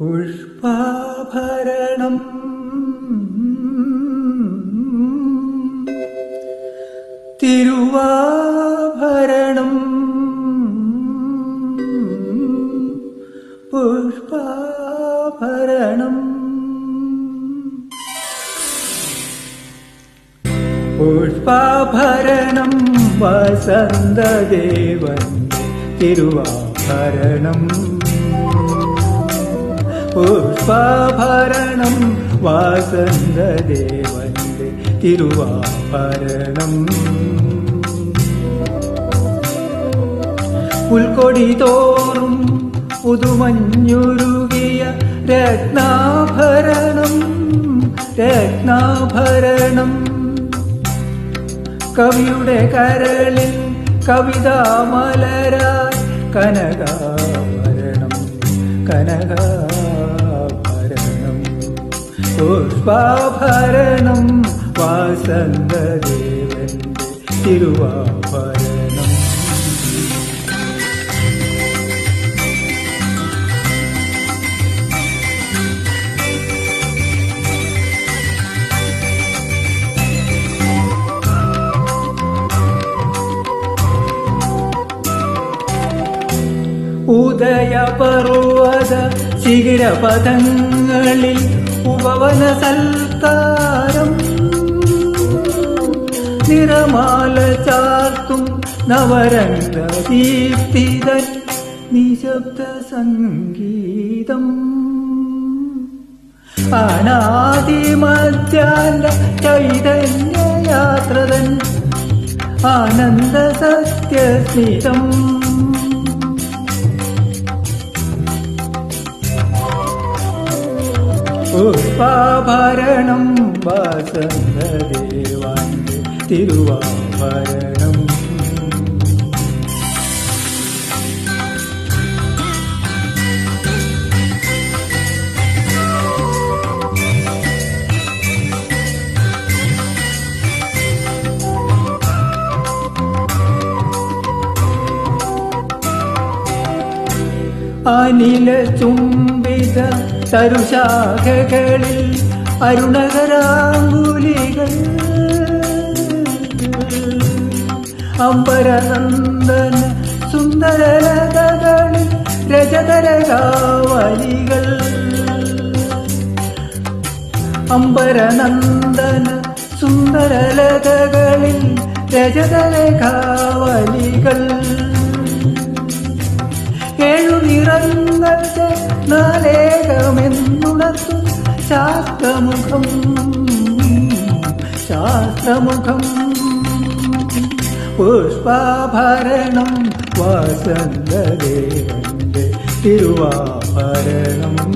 പുഷ്പാഭരണം. തിരുവാഭരണം. പുഷ്പാഭരണം. പുഷ്പാഭരണം വസന്തദേവൻ തിരുവാഭരണം. പുഷ്പാഭരണം വാസന്തദേവന്റെ തിരുവാഭരണം. പുൽക്കൊടി തോറും പുതുമഞ്ഞുരുകിയ രത്നാഭരണം രത്നാഭരണം. കവിയുടെ കരളിൽ കവിതാമലരായി കനകാഭരണം കനകാഭരണം പുഷ്പാഭരണം വാസന്തദേവന്റെ തിരുവാഭരണം. ഉദയപർവത ശിഖിരപഥങ്ങളിൽ ഉപവന സൽക്കാരം നിറമാല ചാർത്തും നവരംഗ ദീപ്തിതൻ നിശബ്ദ സംഗീതം അനാദിമധ്യാന്ത ചൈതന്യയാത്രതൻ ആനന്ദ സത്യസ്മിതം പുഷ്പാഭരണം വാസന്തദേവാന്റെ തിരുവാഭരണം. അനില ചുംബിത തരുശാഖകളിൽ അരുണകരാങ്കുലികൾ അമ്പരനന്ദന സുന്ദരലതകളിൽ രജതരകാവലികൾ അമ്പരനന്ദന സുന്ദരലതകളിൽ രജതരകാവലികൾ ഏഴു നിറങ്ങളുടെ നാലേകമെന്നുണർത്തും ശാസ്ത്രമുഖം. ശാസ്ത്രമുഖം. പുഷ്പാഭരണം വസന്തദേവന്റെ തിരുവാഭരണം.